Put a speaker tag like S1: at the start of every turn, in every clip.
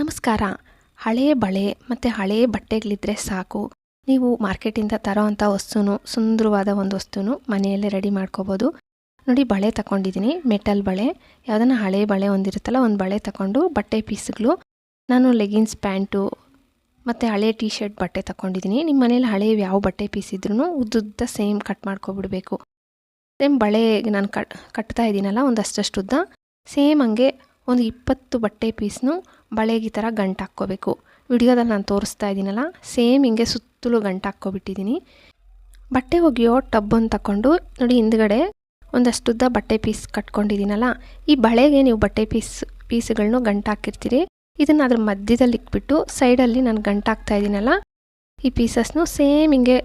S1: ನಮಸ್ಕಾರ. ಹಳೇ ಬಳೆ ಮತ್ತು ಹಳೇ ಬಟ್ಟೆಗಳಿದ್ದರೆ ಸಾಕು. ನೀವು ಮಾರ್ಕೆಟಿಂದ ತರೋ ಅಂಥ ವಸ್ತುನು, ಸುಂದರವಾದ ಒಂದು ವಸ್ತುನು ಮನೆಯಲ್ಲೇ ರೆಡಿ ಮಾಡ್ಕೋಬೋದು. ನೋಡಿ, ಬಳೆ ತಗೊಂಡಿದ್ದೀನಿ, ಮೆಟಲ್ ಬಳೆ. ಯಾವುದನ್ನ ಹಳೆ ಬಳೆ ಒಂದಿರುತ್ತಲ್ಲ, ಒಂದು ಬಳೆ ತಗೊಂಡು ಬಟ್ಟೆ ಪೀಸ್ಗಳು. ನಾನು ಲೆಗಿನ್ಸ್, ಪ್ಯಾಂಟು ಮತ್ತು ಹಳೆ ಟೀ ಶರ್ಟ್ ಬಟ್ಟೆ ತಗೊಂಡಿದ್ದೀನಿ. ನಿಮ್ಮ ಮನೇಲಿ ಹಳೆ ಯಾವ ಬಟ್ಟೆ ಪೀಸ್ ಇದ್ರೂ ಉದ್ದುದ್ದ ಸೇಮ್ ಕಟ್ ಮಾಡ್ಕೊಬಿಡ್ಬೇಕು. ಸೇಮ್ ಬಳೆ ನಾನು ಕಟ್, ಕಟ್ತಾ ಇದ್ದೀನಲ್ಲ ಒಂದಷ್ಟಷ್ಟು ಉದ್ದ ಸೇಮ್ ಹಂಗೆ ಒಂದು ಇಪ್ಪತ್ತು ಬಟ್ಟೆ ಪೀಸ್ನು ಬಳೆಗೆ ಈ ಥರ ಗಂಟು ಹಾಕ್ಕೋಬೇಕು. ವಿಡಿಯೋದಲ್ಲಿ ನಾನು ತೋರಿಸ್ತಾ ಇದ್ದೀನಲ್ಲ, ಸೇಮ್ ಹಿಂಗೆ ಸುತ್ತಲೂ ಗಂಟು ಹಾಕ್ಕೊಬಿಟ್ಟಿದ್ದೀನಿ. ಬಟ್ಟೆ ಒಗೆಯೋ ಟಬ್ಬನ್ನು ತಗೊಂಡು ನೋಡಿ ಹಿಂದ್ಗಡೆ ಒಂದಷ್ಟುದ್ದ ಬಟ್ಟೆ ಪೀಸ್ ಕಟ್ಕೊಂಡಿದ್ದೀನಲ್ಲ, ಈ ಬಳೆಗೆ ನೀವು ಬಟ್ಟೆ ಪೀಸ್, ಪೀಸ್ಗಳನ್ನೂ ಗಂಟು ಹಾಕಿರ್ತೀರಿ. ಇದನ್ನು ಅದ್ರ ಮಧ್ಯದಲ್ಲಿ ಇಟ್ಬಿಟ್ಟು ಸೈಡಲ್ಲಿ ನಾನು ಗಂಟು ಹಾಕ್ತಾ ಇದ್ದೀನಲ್ಲ, ಈ ಪೀಸಸ್ನು ಸೇಮ್ ಹಿಂಗೆ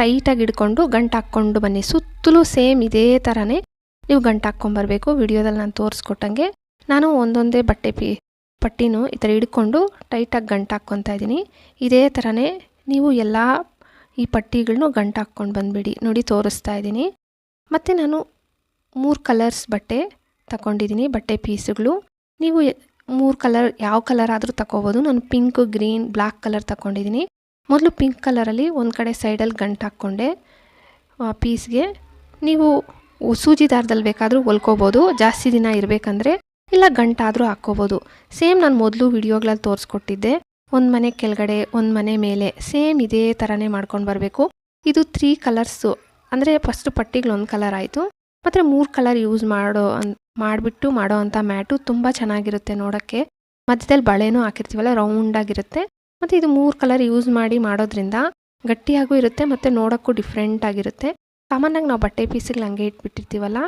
S1: ಟೈಟಾಗಿ ಹಿಡ್ಕೊಂಡು ಗಂಟು ಹಾಕ್ಕೊಂಡು ಬನ್ನಿ. ಸುತ್ತಲೂ ಸೇಮ್ ಇದೇ ಥರನೇ ನೀವು ಗಂಟು ಹಾಕ್ಕೊಂಬರ್ಬೇಕು. ವಿಡಿಯೋದಲ್ಲಿ ನಾನು ತೋರಿಸ್ಕೊಟ್ಟಂಗೆ ನಾನು ಒಂದೊಂದೇ ಬಟ್ಟೆ ಪಿ ಪಟ್ಟಿನೂ ಈ ಥರ ಹಿಡ್ಕೊಂಡು ಟೈಟಾಗಿ ಗಂಟು ಹಾಕ್ಕೊತಾ ಇದ್ದೀನಿ. ಇದೇ ಥರನೇ ನೀವು ಎಲ್ಲ ಈ ಪಟ್ಟಿಗಳನ್ನೂ ಗಂಟು ಹಾಕ್ಕೊಂಡು ಬಂದುಬಿಡಿ. ನೋಡಿ ತೋರಿಸ್ತಾ ಇದ್ದೀನಿ. ಮತ್ತು ನಾನು ಮೂರು ಕಲರ್ಸ್ ಬಟ್ಟೆ ತಗೊಂಡಿದ್ದೀನಿ, ಬಟ್ಟೆ ಪೀಸುಗಳು. ನೀವು ಮೂರು ಕಲರ್, ಯಾವ ಕಲರ್ ಆದರೂ ತಗೋಬೋದು. ನಾನು ಪಿಂಕ್, ಗ್ರೀನ್, ಬ್ಲ್ಯಾಕ್ ಕಲರ್ ತಗೊಂಡಿದ್ದೀನಿ. ಮೊದಲು ಪಿಂಕ್ ಕಲರಲ್ಲಿ ಒಂದು ಕಡೆ ಸೈಡಲ್ಲಿ ಗಂಟು ಹಾಕ್ಕೊಂಡೆ. ಪೀಸ್ಗೆ. ನೀವು ಸೂಜಿ ದಾರದಲ್ಲಿ ಬೇಕಾದರೂ ಹೊಲ್ಕೋಬೋದು. ಜಾಸ್ತಿ ದಿನ ಇರಬೇಕಂದ್ರೆ ಇಲ್ಲ ಗಂಟಾದರೂ ಹಾಕ್ಕೋಬೋದು. ಸೇಮ್ ನಾನು ಮೊದಲು ವಿಡಿಯೋಗಳಲ್ಲಿ ತೋರಿಸ್ಕೊಟ್ಟಿದ್ದೆ. ಒಂದು ಮನೆ ಕೆಳಗಡೆ, ಒಂದು ಮನೆ ಮೇಲೆ ಸೇಮ್ ಇದೇ ಥರನೇ ಮಾಡ್ಕೊಂಡು ಬರಬೇಕು. ಇದು ತ್ರೀ ಕಲರ್ಸು. ಅಂದರೆ ಫಸ್ಟ್ ಪಟ್ಟಿಗಳು ಒಂದು ಕಲರ್ ಆಯಿತು. ಮತ್ತು ಮೂರು ಕಲರ್ ಯೂಸ್ ಮಾಡೋ ಅನ್, ಮಾಡಿಬಿಟ್ಟು ಮಾಡೋ ಅಂಥ ಮ್ಯಾಟು ತುಂಬ ಚೆನ್ನಾಗಿರುತ್ತೆ ನೋಡೋಕ್ಕೆ. ಮಧ್ಯದಲ್ಲಿ ಬಳೆನೂ ಹಾಕಿರ್ತೀವಲ್ಲ, ರೌಂಡಾಗಿರುತ್ತೆ. ಮತ್ತು ಇದು ಮೂರು ಕಲರ್ ಯೂಸ್ ಮಾಡಿ ಮಾಡೋದ್ರಿಂದ ಗಟ್ಟಿಯಾಗೂ ಇರುತ್ತೆ, ಮತ್ತು ನೋಡೋಕ್ಕೂ ಡಿಫ್ರೆಂಟಾಗಿರುತ್ತೆ ಕಾಮನ್ನಾಗಿ ನಾವು ಬಟ್ಟೆ ಪೀಸ್ಗಳು ಹಂಗೆ ಇಟ್ಬಿಟ್ಟಿರ್ತೀವಲ್ಲ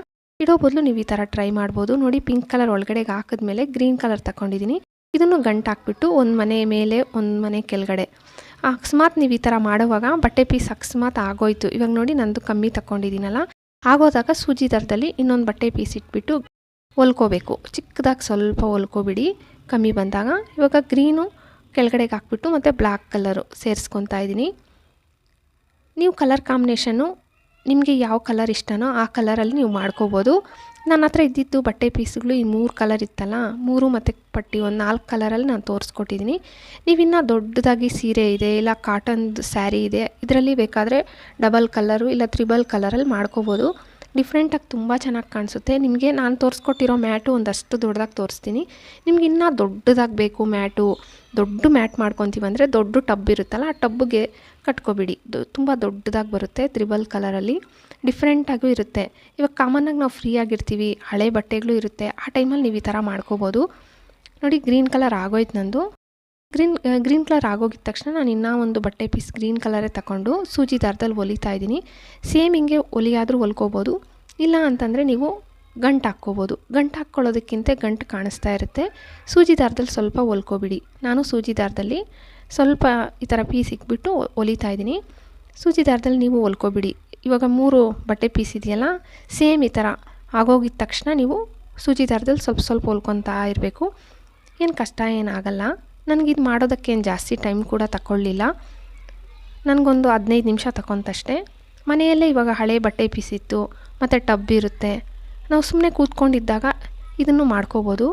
S1: ಇಡೋ ಬದಲು ನೀವು ಈ ಥರ ಟ್ರೈ ಮಾಡ್ಬೋದು. ನೋಡಿ ಪಿಂಕ್ ಕಲರ್ ಒಳಗಡೆಗೆ ಹಾಕಿದ್ಮೇಲೆ ಗ್ರೀನ್ ಕಲರ್ ತಗೊಂಡಿದ್ದೀನಿ ಇದನ್ನು ಗಂಟು ಹಾಕ್ಬಿಟ್ಟು ಒಂದು ಮನೆ ಮೇಲೆ, ಒಂದು ಮನೆ ಕೆಳಗಡೆ. ಅಕಸ್ಮಾತ್ ನೀವು ಈ ಥರ ಮಾಡುವಾಗ ಬಟ್ಟೆ ಪೀಸ್ ಅಕಸ್ಮಾತ್ ಆಗೋಯ್ತು. ಇವಾಗ ನೋಡಿ ನಂದು ಕಮ್ಮಿ ತಗೊಂಡಿದ್ದೀನಲ್ಲ ಆಗೋದಾಗ ಸೂಜಿ ದರದಲ್ಲಿ ಇನ್ನೊಂದು ಬಟ್ಟೆ ಪೀಸ್ ಇಟ್ಬಿಟ್ಟು ಹೊಲ್ಕೋಬೇಕು. ಚಿಕ್ಕದಾಗಿ ಸ್ವಲ್ಪ ಹೊಲ್ಕೋಬಿಡಿ. ಕಮ್ಮಿ ಬಂದಾಗ ಇವಾಗ ಗ್ರೀನು ಕೆಳಗಡೆಗೆ ಹಾಕ್ಬಿಟ್ಟು ಮತ್ತು ಬ್ಲ್ಯಾಕ್ ಕಲರು ಸೇರಿಸ್ಕೊತಾ ಇದ್ದೀನಿ ನೀವು ಕಲರ್ ಕಾಂಬಿನೇಷನ್ನು ನಿಮಗೆ ಯಾವ ಕಲರ್ ಇಷ್ಟನೋ ಆ ಕಲರಲ್ಲಿ ನೀವು ಮಾಡ್ಕೋಬೋದು. ನನ್ನ ಹತ್ರ ಇದ್ದಿದ್ದು ಬಟ್ಟೆ ಪೀಸ್ಗಳು ಈ ಮೂರು ಕಲರ್ ಇತ್ತಲ್ಲ, ಮೂರು ಮತ್ತು ಪಟ್ಟಿ ಒಂದು ನಾಲ್ಕು ಕಲರಲ್ಲಿ ನಾನು ತೋರಿಸ್ಕೊಟ್ಟಿದ್ದೀನಿ ನೀವಿನ್ನ ದೊಡ್ಡದಾಗಿ ಸೀರೆ ಇದೆ, ಇಲ್ಲ ಕಾಟನ್ದು ಸ್ಯಾರಿ ಇದೆ, ಇದರಲ್ಲಿ ಬೇಕಾದರೆ ಡಬಲ್ ಕಲರು ಇಲ್ಲ ತ್ರಿಬಲ್ ಕಲರಲ್ಲಿ ಮಾಡ್ಕೋಬೋದು. ಡಿಫ್ರೆಂಟಾಗಿ ತುಂಬ ಚೆನ್ನಾಗಿ ಕಾಣಿಸುತ್ತೆ. ನಿಮಗೆ ನಾನು ತೋರಿಸ್ಕೊಟ್ಟಿರೋ ಮ್ಯಾಟು ಒಂದಷ್ಟು ದೊಡ್ಡದಾಗಿ ತೋರಿಸ್ತೀನಿ. ನಿಮ್ಗೆ ಇನ್ನೂ ದೊಡ್ಡದಾಗಿ ಬೇಕು ಮ್ಯಾಟು, ದೊಡ್ಡ ಮ್ಯಾಟ್ ಮಾಡ್ಕೊತೀವಿ ಅಂದರೆ ದೊಡ್ಡ ಟಬ್ ಇರುತ್ತಲ್ಲ, ಆ ಟಬ್ಗೆ ಕಟ್ಕೊಬಿಡಿ. ತುಂಬ ದೊಡ್ಡದಾಗಿ ಬರುತ್ತೆ ತ್ರಿಬಲ್ ಕಲರಲ್ಲಿ, ಡಿಫ್ರೆಂಟಾಗೂ ಇರುತ್ತೆ. ಇವಾಗ ಕಾಮನ್ನಾಗಿ ನಾವು ಫ್ರೀ ಆಗಿರ್ತೀವಿ, ಹಳೆ ಬಟ್ಟೆಗಳು ಇರುತ್ತೆ, ಆ ಟೈಮಲ್ಲಿ ನೀವು ಈ ಥರ ಮಾಡ್ಕೋಬೋದು. ನೋಡಿ, ಗ್ರೀನ್ ಕಲರ್ ಆಗೋಯ್ತು ನಂದು. ಗ್ರೀನ್ ಗ್ರೀನ್ ಕಲರ್ ಆಗೋಗಿದ ತಕ್ಷಣ ನಾನು ಇನ್ನೂ ಒಂದು ಬಟ್ಟೆ ಪೀಸ್ ಗ್ರೀನ್ ಕಲರೇ ತಗೊಂಡು ಸೂಜಿ ದಾರದಲ್ಲಿ ಹೊಲಿತಾ ಇದ್ದೀನಿ. ಸೇಮ್ ಹಿಂಗೆ ಒಲಿಯಾದರೂ ಹೊಲ್ಕೋಬೋದು ಇಲ್ಲ ಅಂತಂದರೆ ನೀವು ಗಂಟು ಹಾಕ್ಕೋಬೋದು. ಗಂಟು ಹಾಕ್ಕೊಳ್ಳೋದಕ್ಕಿಂತ ಗಂಟು ಕಾಣಿಸ್ತಾ ಇರುತ್ತೆ. ಸೂಜಿ ದಾರದಲ್ಲಿ ಸ್ವಲ್ಪ ಹೊಲ್ಕೋಬಿಡಿ ನಾನು ಸೂಜಿ ದಾರದಲ್ಲಿ ಸ್ವಲ್ಪ ಈ ಥರ ಪೀಸ್ ಇಕ್ಬಿಟ್ಟು ಒಲಿತಾ ಇದ್ದೀನಿ. ಸೂಜಿ ದಾರದಲ್ಲಿ ನೀವು ಹೊಲ್ಕೋಬಿಡಿ ಇವಾಗ ಮೂರು ಬಟ್ಟೆ ಪೀಸ್ ಇದೆಯಲ್ಲ, ಸೇಮ್ ಈ ಥರ ಆಗೋಗಿದ ತಕ್ಷಣ ನೀವು ಸೂಜಿ ದಾರದಲ್ಲಿ ಸ್ವಲ್ಪ ಸ್ವಲ್ಪ ಹೊಲ್ಕೊತಾ ಇರಬೇಕು. ಏನು ಕಷ್ಟ ಏನಾಗಲ್ಲ ನನಗಿದು ಮಾಡೋದಕ್ಕೇನು ಜಾಸ್ತಿ ಟೈಮ್ ಕೂಡ ತಗೊಳ್ಳಿಲ್ಲ ನನಗೊಂದು ಹದಿನೈದು ನಿಮಿಷ ತಗೊಂತಷ್ಟೇ ಮನೆಯಲ್ಲೇ ಇವಾಗ ಹಳೆ ಬಟ್ಟೆ ಪೀಸಿತ್ತು, ಮತ್ತು ಟಬ್ ಇರುತ್ತೆ. ನಾವು ಸುಮ್ಮನೆ ಕೂತ್ಕೊಂಡಿದ್ದಾಗ ಇದನ್ನು ಮಾಡ್ಕೋಬೋದು.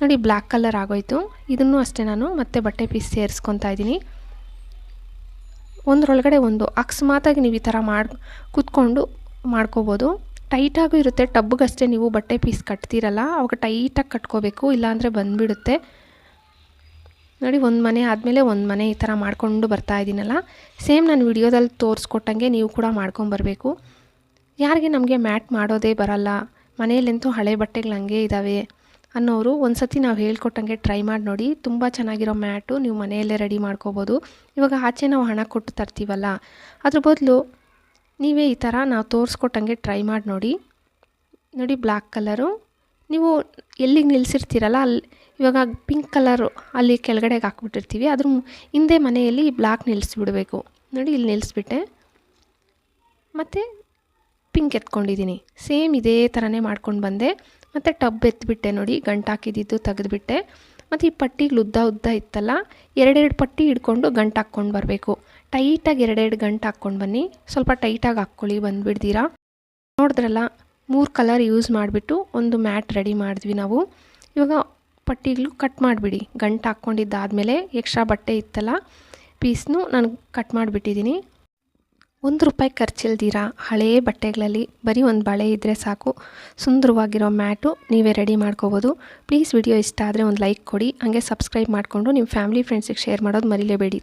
S1: ನೋಡಿ ಬ್ಲ್ಯಾಕ್ ಕಲರ್ ಆಗೋಯ್ತು. ಇದನ್ನು ಅಷ್ಟೇ ನಾನು ಮತ್ತೆ ಬಟ್ಟೆ ಪೀಸ್ ಸೇರಿಸ್ಕೊತಾ ಇದ್ದೀನಿ. ಒಂದರೊಳಗಡೆ ಒಂದು ಅಕಸ್ಮಾತಾಗಿ ನೀವು ಈ ಥರ ಮಾಡಿ, ಕೂತ್ಕೊಂಡು ಮಾಡ್ಕೋಬೋದು. ಟೈಟಾಗೂ ಇರುತ್ತೆ, ಟಬ್ಗಷ್ಟೇ ನೀವು ಬಟ್ಟೆ ಪೀಸ್ ಕಟ್ತೀರಲ್ಲ, ಅವಾಗ ಟೈಟಾಗಿ ಕಟ್ಕೋಬೇಕು, ಇಲ್ಲಾಂದರೆ ಬಂದುಬಿಡುತ್ತೆ. ನೋಡಿ, ಒಂದು ಮನೆ ಆದಮೇಲೆ ಒಂದು ಮನೆ ಈ ಥರ ಮಾಡಿಕೊಂಡು ಬರ್ತಾ ಇದ್ದೀನಲ್ಲ ಸೇಮ್ ನಾನು ವಿಡಿಯೋದಲ್ಲಿ ತೋರಿಸ್ಕೊಟ್ಟಂಗೆ ನೀವು ಕೂಡ ಮಾಡ್ಕೊಂಬರ್ಬೇಕು ಯಾರಿಗೆ ನಮಗೆ ಮ್ಯಾಟ್ ಮಾಡೋದೇ ಬರಲ್ಲ. ಮನೆಯಲ್ಲಂತೂ ಹಳೆ ಬಟ್ಟೆಗಳು ಹಂಗೆ ಇದ್ದಾವೆ ಅನ್ನೋರು ಒಂದು ಸತಿ ನಾವು ಹೇಳ್ಕೊಟ್ಟಂಗೆ ಟ್ರೈ ಮಾಡಿ ನೋಡಿ. ತುಂಬ ಚೆನ್ನಾಗಿರೋ ಮ್ಯಾಟು ನೀವು ಮನೆಯಲ್ಲೇ ರೆಡಿ ಮಾಡ್ಕೋಬೋದು. ಇವಾಗ ಆಚೆ ನಾವು ಹಣ ಕೊಟ್ಟು ತರ್ತೀವಲ್ಲ, ಅದ್ರ ಬದಲು ನೀವೇ ಈ ಥರ ನಾವು ತೋರಿಸ್ಕೊಟ್ಟಂಗೆ ಟ್ರೈ ಮಾಡಿ ನೋಡಿ. ನೋಡಿ ಬ್ಲ್ಯಾಕ್ ಕಲರು. ನೀವು ಎಲ್ಲಿಗೆ ನಿಲ್ಲಿಸಿರ್ತೀರಲ್ಲ ಅಲ್ಲಿ ಇವಾಗ ಪಿಂಕ್ ಕಲರು ಅಲ್ಲಿ ಕೆಳಗಡೆಗೆ ಹಾಕ್ಬಿಟ್ಟಿರ್ತೀವಿ, ಅದ್ರ ಹಿಂದೆ ಮನೆಯಲ್ಲಿ ಬ್ಲ್ಯಾಕ್ ನಿಲ್ಲಿಸ್ಬಿಡ್ಬೇಕು ನೋಡಿ ಇಲ್ಲಿ ನಿಲ್ಲಿಸ್ಬಿಟ್ಟೆ ಮತ್ತು ಪಿಂಕ್ ಎತ್ಕೊಂಡಿದ್ದೀನಿ ಸೇಮ್ ಇದೇ ಥರನೇ ಮಾಡ್ಕೊಂಡು ಬಂದೆ. ಮತ್ತು ಟಬ್ ಎತ್ಬಿಟ್ಟೆ ನೋಡಿ, ಗಂಟು ಹಾಕಿದ್ದಿದ್ದು ತೆಗೆದುಬಿಟ್ಟೆ. ಮತ್ತು ಈ ಪಟ್ಟಿಗಳು ಉದ್ದ ಉದ್ದ ಇತ್ತಲ್ಲ, ಎರಡೆರಡು ಪಟ್ಟಿ ಹಿಡ್ಕೊಂಡು ಗಂಟು ಹಾಕ್ಕೊಂಡು ಬರಬೇಕು. ಟೈಟಾಗಿ ಎರಡೆರಡು ಗಂಟು ಹಾಕ್ಕೊಂಡು ಬನ್ನಿ. ಸ್ವಲ್ಪ ಟೈಟಾಗಿ ಹಾಕ್ಕೊಳ್ಳಿ, ಬಂದುಬಿಡ್ತೀರಾ? ನೋಡಿದ್ರಲ್ಲ ಮೂರು ಕಲರ್ ಯೂಸ್ ಮಾಡಿಬಿಟ್ಟು ಒಂದು ಮ್ಯಾಟ್ ರೆಡಿ ಮಾಡಿದ್ವಿ ನಾವು. ಇವಾಗ ಪಟ್ಟಿಗಳು ಕಟ್ ಮಾಡಿಬಿಡಿ. ಗಂಟು ಹಾಕ್ಕೊಂಡಿದ್ದಾದಮೇಲೆ ಎಕ್ಸ್ಟ್ರಾ ಬಟ್ಟೆ ಇತ್ತಲ್ಲ ಪೀಸ್ನು ನಾನು ಕಟ್ ಮಾಡಿಬಿಟ್ಟಿದ್ದೀನಿ ಒಂದು ರೂಪಾಯಿ ಖರ್ಚಿಲ್ದಿರ, ಹಳೇ ಬಟ್ಟೆಗಳಲ್ಲಿ ಬರೀ ಒಂದು ಬಳೆ ಇದ್ದರೆ ಸಾಕು. ಸುಂದರವಾಗಿರೋ ಮ್ಯಾಟು ನೀವೇ ರೆಡಿ ಮಾಡ್ಕೋಬೋದು. ಪ್ಲೀಸ್ ವಿಡಿಯೋ ಇಷ್ಟ ಆದರೆ ಒಂದು ಲೈಕ್ ಕೊಡಿ. ಹಾಗೆ ಸಬ್ಸ್ಕ್ರೈಬ್ ಮಾಡಿಕೊಂಡು ನಿಮ್ಮ ಫ್ಯಾಮಿಲಿ ಫ್ರೆಂಡ್ಸಿಗೆ ಶೇರ್ ಮಾಡೋದು ಮರಿಲೇಬೇಡಿ.